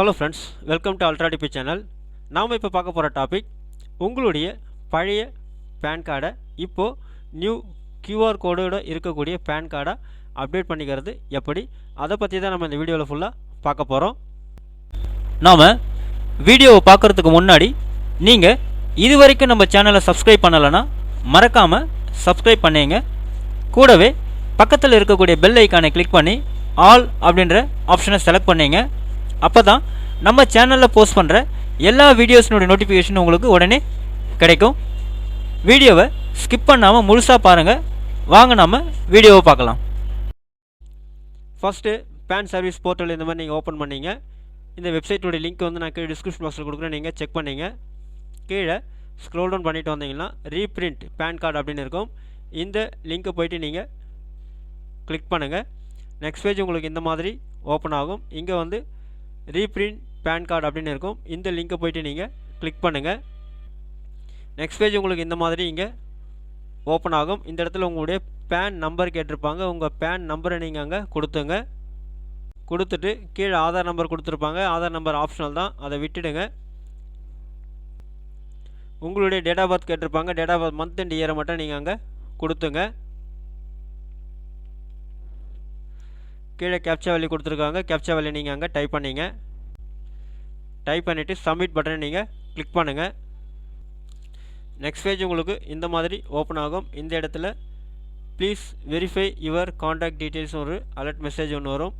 Hello friends welcome to அல்ட்ராடிபி channel நாம் இப்போ பார்க்க போகிற டாபிக் உங்களுடைய பழைய பேன் கார்டை இப்போது நியூ கியூஆர் கோடோட இருக்கக்கூடிய பேன் கார்டை அப்டேட் பண்ணிக்கிறது எப்படி? அதை பற்றி தான் நம்ம இந்த வீடியோவில் ஃபுல்லாக பார்க்க போகிறோம் நாம் வீடியோவை பார்க்குறதுக்கு முன்னாடி நீங்கள் இது வரைக்கும் நம்ம சேனலை சப்ஸ்கிரைப் பண்ணலைன்னா மறக்காமல் சப்ஸ்கிரைப் பண்ணீங்க. கூடவே பக்கத்தில் இருக்கக்கூடிய பெல் ஐக்கானை கிளிக் பண்ணி ஆல் அப்படின்ற ஆப்ஷனை செலக்ட் பண்ணீங்க. அப்போ தான் நம்ம சேனலில் போஸ்ட் பண்ணுற எல்லா வீடியோஸினுடைய நோட்டிஃபிகேஷன் உங்களுக்கு உடனே கிடைக்கும். வீடியோவை ஸ்கிப் பண்ணாமல் முழுசாக பாருங்கள் வாங்க நம்ம வீடியோவை பார்க்கலாம். ஃபஸ்ட்டு பேன் சர்வீஸ் போர்ட்டல் இந்த மாதிரி நீங்கள் ஓப்பன் பண்ணீங்க. இந்த வெப்சைட்டோட லிங்க் வந்து நான் கீழே டிஸ்கிரிப்ஷன் பாக்ஸில் கொடுக்குறேன். நீங்கள் செக் பண்ணீங்க. கீழே ஸ்க்ரோல் டவுன் பண்ணிட்டு வந்தீங்கன்னா ரீப்ரிண்ட் பேன் கார்டு அப்படின்னு இருக்கும். இந்த லிங்க்கை போயிட்டு நீங்கள் கிளிக் பண்ணுங்கள் நெக்ஸ்ட் பேஜ் உங்களுக்கு இந்த மாதிரி ஓப்பன் ஆகும். இங்கே வந்து ரீப்ரிண்ட் பேன் கார்டு அப்படின்னு இருக்கும். இந்த லிங்க்கை போயிட்டு நீங்கள் கிளிக் பண்ணுங்கள் நெக்ஸ்ட் பேஜ் உங்களுக்கு இந்த மாதிரி இங்கே ஓப்பன் ஆகும். இந்த இடத்துல உங்களுடைய பேன் நம்பர் கேட்டிருப்பாங்க. உங்கள் பேன் நம்பரை நீங்கள் அங்கே கொடுத்துங்க. கொடுத்துட்டு கீழே ஆதார் நம்பர் கொடுத்துருப்பாங்க. ஆதார் நம்பர் ஆப்ஷனல் தான். அதை விட்டுடுங்க. உங்களுடைய டேட் ஆஃப் பர்த் கேட்டிருப்பாங்க. Date of birth month and இயரை மட்டும் நீங்கள் அங்கே கொடுத்துங்க. கீழே கேப்சா வேல்யூ கொடுத்துருக்காங்க. கேப்சா வேல்யூ நீங்கள் அங்கே டைப் பண்ணிங்க. டைப் பண்ணிவிட்டு சப்மிட் பட்டனை நீங்கள் கிளிக் பண்ணுங்கள் நெக்ஸ்ட் பேஜ் உங்களுக்கு இந்த மாதிரி ஓப்பன் ஆகும். இந்த இடத்துல please verify your contact details ஒரு அலர்ட் மெசேஜ் ஒன்று வரும்.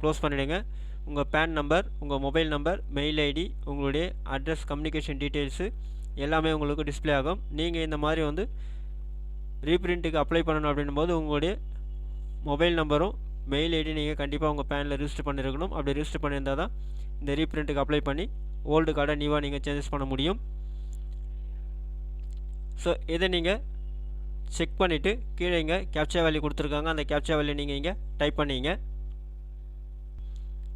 க்ளோஸ் பண்ணிவிடுங்க உங்கள் பேன் நம்பர் உங்கள் மொபைல் நம்பர் மெயில் ஐடி உங்களுடைய அட்ரஸ் கம்யூனிகேஷன் டீட்டெயில்ஸு எல்லாமே உங்களுக்கு டிஸ்ப்ளே ஆகும். நீங்கள் இந்த மாதிரி வந்து ரீப்ரிண்ட்டுக்கு அப்ளை பண்ணணும் அப்படின்னும் போது உங்களுடைய மொபைல் நம்பரும் மெயில் ஐடி நீங்கள் கண்டிப்பாக உங்கள் பேனில் ரிஜிஸ்டர் பண்ணியிருக்கணும் அப்படி ரிஜிஸ்டர் பண்ணியிருந்தால் தான் இந்த ரீப்ரிண்ட்டுக்கு அப்ளை பண்ணி ஓல்டு கார்டை நியூவாக நீங்கள் சேஞ்சஸ் பண்ண முடியும். ஸோ இதை நீங்கள் செக் பண்ணிவிட்டு கீழே இங்கே கேப்சா வேல்யூ கொடுத்துருக்காங்க. அந்த கேப்சா வேல்யூ நீங்கள் இங்கே டைப் பண்ணிங்க.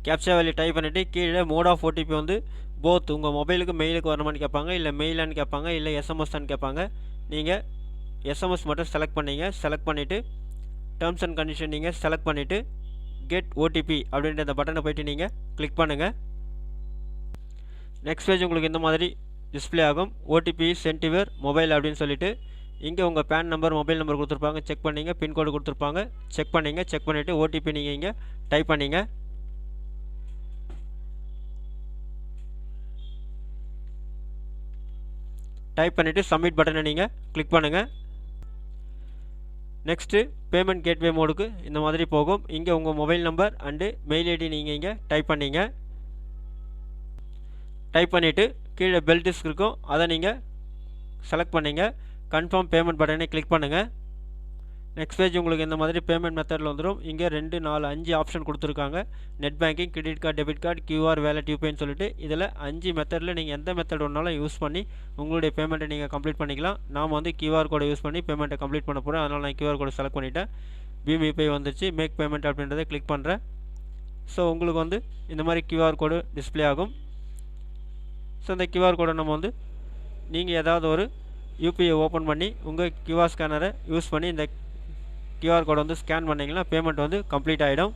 கேப்சா வேல்யூ டைப் பண்ணிவிட்டு கீழே மோட் ஆஃப் ஓடிபி வந்து போத் உங்கள் மொபைலுக்கு மெயிலுக்கு வரணுமான்னு கேட்பாங்க இல்லை மெயிலான்னு கேட்பாங்க இல்லை எஸ்எம்எஸ் தான் கேட்பாங்க. நீங்கள் எஸ்எம்எஸ் மட்டும் செலக்ட் பண்ணிங்க. செலக்ட் பண்ணிவிட்டு டேர்ம்ஸ் அண்ட் கண்டிஷன் நீங்கள் செலக்ட் பண்ணிவிட்டு கெட் ஓடிபி அப்படின்ற அந்த பட்டனை போயிட்டு நீங்கள் கிளிக் பண்ணுங்கள் நெக்ஸ்ட் பேஜ் உங்களுக்கு இந்த மாதிரி டிஸ்ப்ளே ஆகும். ஓடிபி சென்டிவர் மொபைல் அப்படின்னு சொல்லிட்டு இங்கே உங்கள் பேன் நம்பர் மொபைல் நம்பர் கொடுத்துருப்பாங்க. செக் பண்ணிங்க பின்கோடு கொடுத்துருப்பாங்க. செக் பண்ணிங்க செக் பண்ணிவிட்டு ஓடிபி நீங்கள் இங்கே டைப் பண்ணிங்க. டைப் பண்ணிவிட்டு சப்மிட் பட்டனை நீங்கள் கிளிக் பண்ணுங்கள் நெக்ஸ்ட்டு பேமெண்ட் கேட்வே மோடுக்கு இந்த மாதிரி போகும். இங்கே உங்கள் mobile number and mail ID நீங்கள் இங்கே டைப் பண்ணிங்க. டைப் பண்ணிவிட்டு கீழே பெல் டிஸ்க் இருக்கும். அதை நீங்கள் செலக்ட் பண்ணிங்க. கன்ஃபார்ம் பேமெண்ட் பட்டனை கிளிக் பண்ணுங்கள் நெக்ஸ்ட் பேஜ் உங்களுக்கு இந்த மாதிரி பேமெண்ட் மெத்தடில் வந்துடும் இங்கே ரெண்டு நாலு அஞ்சு ஆப்ஷன் கொடுத்துருக்காங்க. Net banking credit card debit card QR wallet யூபேன்னு சொல்லிட்டு இதில் அஞ்சு மெத்தடில் நீங்கள் எந்த மெத்தட் ஒன்றாலும் யூஸ் பண்ணி உங்களுடைய பேமெண்ட்டை நீங்கள் கம்ப்ளீட் பண்ணிக்கலாம். நாம் வந்து கியூஆர் கோடை யூஸ் பண்ணி பேமெண்ட்டை கம்ப்ளீட் பண்ண போகிறேன் அதனால் நான் கியூஆர் கோடை செலக்ட் பண்ணிவிட்டேன் பீம் யூபிஐ வந்துருச்சு. மேக் பேமெண்ட் அப்படின்றத கிளிக் பண்ணுறேன் ஸோ உங்களுக்கு வந்து இந்த மாதிரி கியூஆர் கோடு டிஸ்ப்ளே ஆகும். ஸோ இந்த கியூஆர் கோடை நம்ம வந்து நீங்கள் ஏதாவது ஒரு யூபிஐ ஓப்பன் பண்ணி உங்கள் கியூஆர் ஸ்கேனரை யூஸ் பண்ணி இந்த கியூஆர் கோடை வந்து ஸ்கேன் பண்ணிங்கன்னா பேமெண்ட் வந்து கம்ப்ளீட் ஆகிடும்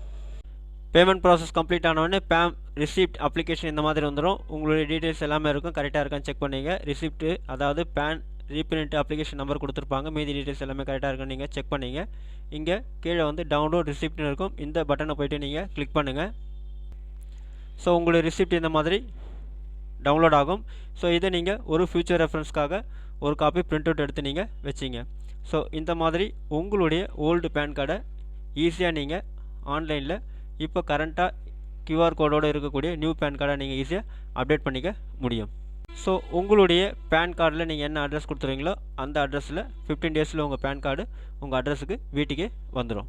பேமெண்ட் ப்ராசஸ் கம்ப்ளீட் ஆனவுடனே பேம் ரிசிப்ட் அப்ளிகேஷன் இந்த மாதிரி வந்துடும் உங்களுடைய டீட்டெயில்ஸ் எல்லாமே இருக்கும். கரெக்டாக இருக்கான்னு செக் பண்ணிங்க. ரிசிப்ட்டு அதாவது பேன் ரீப்ரிண்ட் அப்ளிகேஷன் நம்பர் கொடுத்துருப்பாங்க. மீதி டீட்டெயில்ஸ் எல்லாமே கரெக்டாக இருக்குன்னு நீங்கள் செக் பண்ணிங்க. இங்கே கீழே வந்து டவுன்லோட் ரிசிப்ட்னு இருக்கும். இந்த பட்டனை போய்ட்டு நீங்கள் கிளிக் பண்ணுங்கள் ஸோ உங்களுடைய ரிசிப்ட் இந்த மாதிரி டவுன்லோட் ஆகும். ஸோ இதை நீங்கள் ஒரு ஃப்யூச்சர் ரெஃபரன்ஸ்க்காக ஒரு காப்பி பிரிண்ட் அவுட் எடுத்து நீங்கள் வச்சிங்க. ஸோ இந்த மாதிரி உங்களுடைய ஓல்டு பேன் கார்டை ஈஸியாக நீங்கள் ஆன்லைனில் இப்போ கரண்ட்டாக கியூஆர் கோடோடு இருக்கக்கூடிய நியூ பேன் கார்டை நீங்கள் ஈஸியாக அப்டேட் பண்ணிக்க முடியும். ஸோ உங்களுடைய பேன் கார்டில் நீங்கள் என்ன அட்ரஸ் கொடுத்துருவீங்களோ அந்த அட்ரஸில் ஃபிஃப்டீன் டேஸில் உங்கள் பேன் கார்டு உங்கள் அட்ரஸுக்கு வீட்டுக்கே வந்துடும்